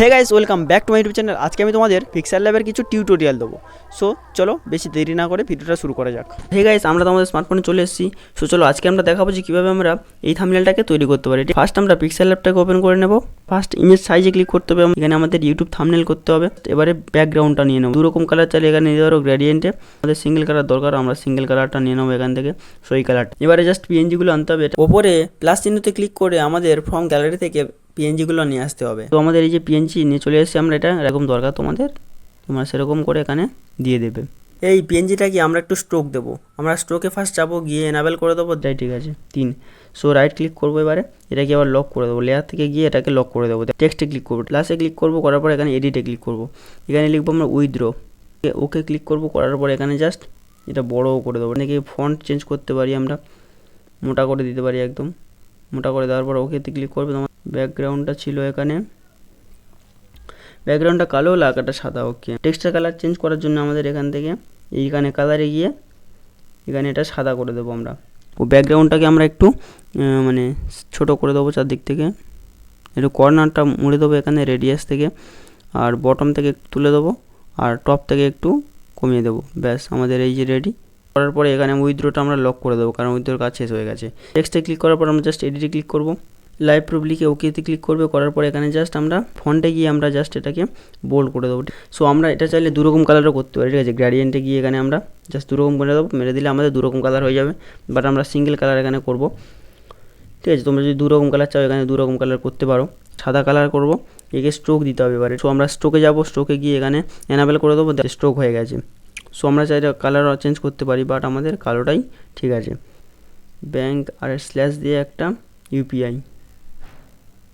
Hey guys welcome back to my YouTube channel আজকে আমি তোমাদের পিক্সেল ল্যাবের কিছু টিউটোরিয়াল দেবো। সো চলো বেশি দেরি না করে ভিডিওটা শুরু করা যাক। হে গাইস আমরা তোমাদের স্মার্টফোনে চলে এসেছি। সো চলো আজকে আমরা দেখাবো যে কীভাবে আমরা এই থামনেলটাকে তৈরি করতে পারি। ফার্স্ট আমরা পিক্সেল ল্যাবটাকে ওপেন করে নেব। ফার্স্ট ইমেজ সাইজে ক্লিক করতে হবে। এখানে আমাদের ইউটিউব থামনেল করতে হবে। এবারে ব্যাকগ্রাউন্ডটা নিয়ে নেব। দুরকম কালার চাইলে এখানে নিতে পারো গ্রেডিয়েন্টে আমাদের সিঙ্গেল কালার দরকার, আমরা সিঙ্গেল কালারটা নিয়ে নেব এখান থেকে। সো এই কালারটা এবারে জাস্ট পিএনজিগুলো আনতে হবে। ওপরে প্লাস চিহ্নতে ক্লিক করে আমাদের ফর্ম গ্যালারি থেকে পিএনজিগুলো নিয়ে আসতে হবে। তো আমাদের এই যে পিএনজি নিয়ে চলে এসেছি আমরা এটা এরকম দরকার তোমাদের তোমরা সেরকম করে এখানে দিয়ে দেবে। এই পিএনজিটাকে আমরা একটু স্ট্রোক দেবো? আমরা স্ট্রোকে ফার্স্ট যাব গিয়ে এনাবেল করে দেবো। তাই ঠিক আছে তিন। সো রাইট ক্লিক করব এবারে এটাকে আবার লক করে দেবো। লেয়ার থেকে গিয়ে এটাকে লক করে দেবো। টেক্সটে ক্লিক করব। ক্লাসে ক্লিক করব করার পর এখানে এডিটে ক্লিক করব। এখানে লিখব আমরা উইথড্র ওকে ক্লিক করব করার পর এখানে জাস্ট এটা বড়ও করে দেবো। নাকি ফন্ট চেঞ্জ করতে পারি আমরা। মোটা করে দিতে পারি একদম। মোটা করে দেওয়ার পর ওকেতে ক্লিক করবে। তোমার ব্যাকগ্রাউন্ডটা ছিল এখানে। ব্যাকগ্রাউন্ডটা কালো আঁকাটা সাদা ওকে টেক্সটের কালার চেঞ্জ করার জন্য আমাদের এখান থেকে এইখানে কালারে গিয়ে এখানে এটা সাদা করে দেবো আমরা। ও ব্যাকগ্রাউন্ডটাকে আমরা একটু মানে ছোট করে দেবো চারদিক থেকে। একটু কর্নারটা মুড়ে দেবো এখানে রেডিয়াস থেকে। আর বটম থেকে তুলে দেবো। আর টপ থেকে একটু কমিয়ে দেবো। ব্যাস, আমাদের এই যে রেডি করার পরে এখানে উইথড্রোটা আমরা লক করে দেবো, কারণ উইথড্রোর কাজ শেষ হয়ে গেছে। টেক্সটে ক্লিক করার পর আমরা জাস্ট এডিটে ক্লিক করব। লাইভ প্রুফ লিখে ওকেতে ক্লিক করবে, করার পর এখানে জাস্ট আমরা ফন্টে গিয়ে আমরা জাস্ট এটাকে বোল্ড করে দেবো। সো আমরা এটা চাইলে দুরকম কালারও করতে পারি, ঠিক আছে? গ্র্যাডিয়েন্টে গিয়ে এখানে আমরা জাস্ট দুরকম করে দেবো, মেরে দিলে আমাদের দুরকম কালার হয়ে যাবে বাট আমরা সিঙ্গেল কালার এখানে করব। ঠিক আছে? তোমরা যদি দুরকম কালার চাও, এখানে দুরকম কালার করতে পারো। সাদা কালার করব, একে স্ট্রোক দিতে হবে এবারে। সো আমরা স্ট্রোকে যাব স্ট্রোকে গিয়ে এখানে এনাবেল করে দেবো স্ট্রোক হয়ে গেছে। সো আমরা চাইলে কালার চেঞ্জ করতে পারি বাট আমাদের কালোটাই ঠিক আছে। ব্যাঙ্ক আর স্ল্যাশ দিয়ে একটা ইউপিআই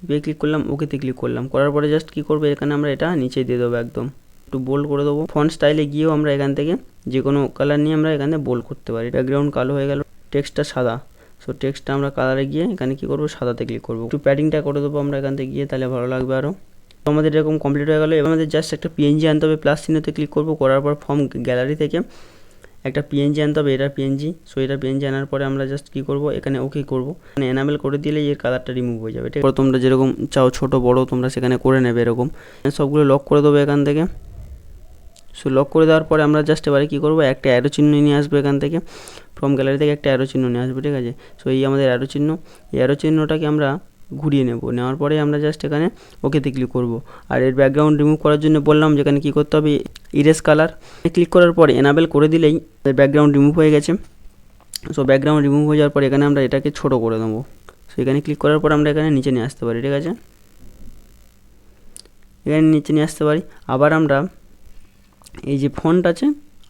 ইউপিআই ক্লিক করলাম ওকেতে ক্লিক করলাম। করার পরে জাস্ট কী করব? এখানে আমরা এটা নিচে দিয়ে দেবো একদম। একটু বোল্ড করে দেবো। ফন্ট স্টাইলে গিয়েও আমরা এখান থেকে যে কোনো কালার নিয়ে আমরা এখানে বোল্ড করতে পারি। ব্যাকগ্রাউন্ড কালো হয়ে গেল টেক্সটটা সাদা। সো টেক্সটটা আমরা কালারে গিয়ে এখানে কী করব? সাদাতে ক্লিক করব। একটু প্যাডিংটা করে দেবো আমরা এখান থেকে গিয়ে, তাহলে ভালো লাগবে আরও তো আমাদের এরকম কমপ্লিট হয়ে গেলো। এবার আমাদের জাস্ট একটা পিএনজি আনতে হবে। প্লাস চিহ্নতে ক্লিক করব। করার পর ফর্ম গ্যালারি থেকে একটা পিএনজি আনতে হবে, এটা পিএনজি সো এটা পিএনজি আনার পরে আমরা জাস্ট কী করব, এখানে ওকে করব। মানে এনামেল করে দিলে এর কালারটা রিমুভ হয়ে যাবে, ঠিক আছে? তোমরা যেরকম চাও ছোট, বড়, তোমরা সেখানে করে নেবে এরকম। সবগুলো লক করে দেবো এখান থেকে। সো লক করে দেওয়ার পরে আমরা জাস্ট এবারে কী করব, একটা অ্যারো চিহ্ন নিয়ে আসব এখান থেকে। ফ্রম গ্যালারি থেকে একটা অ্যারো চিহ্ন নিয়ে আসব, ঠিক আছে? সো এই আমাদের অ্যারো চিহ্ন, এই অ্যারো চিহ্নটাকে আমরা ঘুরিয়ে নেব। নেওয়ার পরে আমরা জাস্ট এখানে ওকেতে ক্লিক করব। আর এর ব্যাকগ্রাউন্ড রিমুভ করার জন্য বললাম যেখানে কী করতে হবে? ইরেজ কালার ক্লিক করার পরে এনাবেল করে দিলেই ব্যাকগ্রাউন্ড রিমুভ হয়ে গেছে। সো ব্যাকগ্রাউন্ড রিমুভ হয়ে যাওয়ার পরে এখানে আমরা এটাকে ছোট করে দেবো। সো এখানে ক্লিক করার পর আমরা এখানে নিচে নিয়ে আসতে পারি, ঠিক আছে? এখানে নিচে নিয়ে আসতে পারি। আবার আমরা এই যে ফন্ট আছে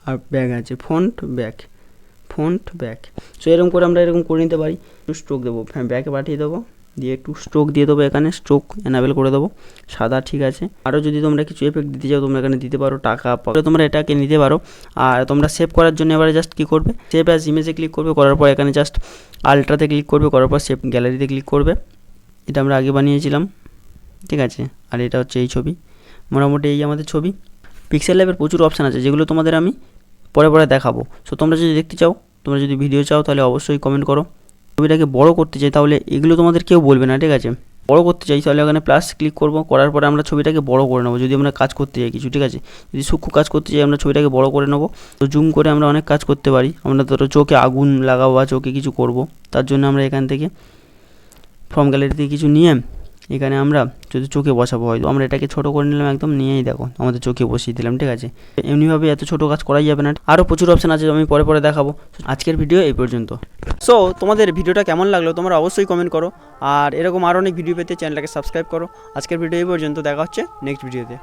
আর ব্যাগ আছে। Front back front back so এরকম করে আমরা এরকম করে নিতে পারি। স্ট্রোক দেবো। হ্যাঁ ব্যাকে পাঠিয়ে দেবো। দিয়ে একটু স্ট্রোক দিয়ে দেবো এখানে স্ট্রোক এনাবেল করে দেবো। সাদা ঠিক আছে। আরও যদি তোমরা কিছু এফেক্ট দিতে চাও, তোমরা এখানে দিতে পারো টাকা তোমরা এটাকে নিতে পারো। আর তোমরা সেভ করার জন্য এবারে জাস্ট কী করবে? সেভ অ্যাজ ইমেজে ক্লিক করবে, করার পর এখানে জাস্ট আলট্রাতে ক্লিক করবে, করার পর সেভ গ্যালারিতে ক্লিক করবে। এটা আমরা আগে বানিয়েছিলাম, ঠিক আছে? আর এটা হচ্ছে এই ছবি, মোটামুটি এই আমাদের ছবি। পিক্সেল ল্যাবের প্রচুর অপশান আছে, যেগুলো তোমাদের আমি পরে পরে দেখাবো। সো তোমরা যদি দেখতে চাও, তোমরা যদি ভিডিও চাও, তাহলে অবশ্যই কমেন্ট করো। ছবিটাকে বড় করতে চাই, তাহলে এগুলো তোমাদের কেউ বলবে না, ঠিক আছে? বড় করতে চাই, তাহলে ওখানে প্লাস ক্লিক করব, করার পরে আমরা ছবিটাকে বড় করে নেব, যদি আমরা কাজ করতে চাই কিছু, ঠিক আছে? যদি সূক্ষ্ম কাজ করতে চাই, আমরা ছবিটাকে বড় করে নেব, তো জুম করে আমরা অনেক কাজ করতে পারি। আমরা ধরো চোখে আগুন লাগাবো বা চোখে কিছু করব, তার জন্য আমরা এখান থেকে ফর্ম গ্যালারি থেকে কিছু নিয়ে এখানে আমরা যদি চোখে বসাবো হয়তো, আমরা এটাকে ছোটো করে নিলাম একদম, নিয়েই দেখো, আমাদের চোখে বসিয়ে দিলাম, ঠিক আছে? এমনিভাবে এত ছোটো কাজ করাই যাবে না। আরও প্রচুর অপশান আছে, আমি পরে পরে দেখাবো। আজকের ভিডিও এই পর্যন্ত। সো তোমাদের ভিডিওটা কেমন লাগল তোমরা অবশ্যই কমেন্ট করো। আর এরকম আরও অনেক ভিডিও পেতে চ্যানেলটাকে সাবস্ক্রাইব করো। আজকের ভিডিও এই পর্যন্ত, দেখা হচ্ছে নেক্সট ভিডিওতে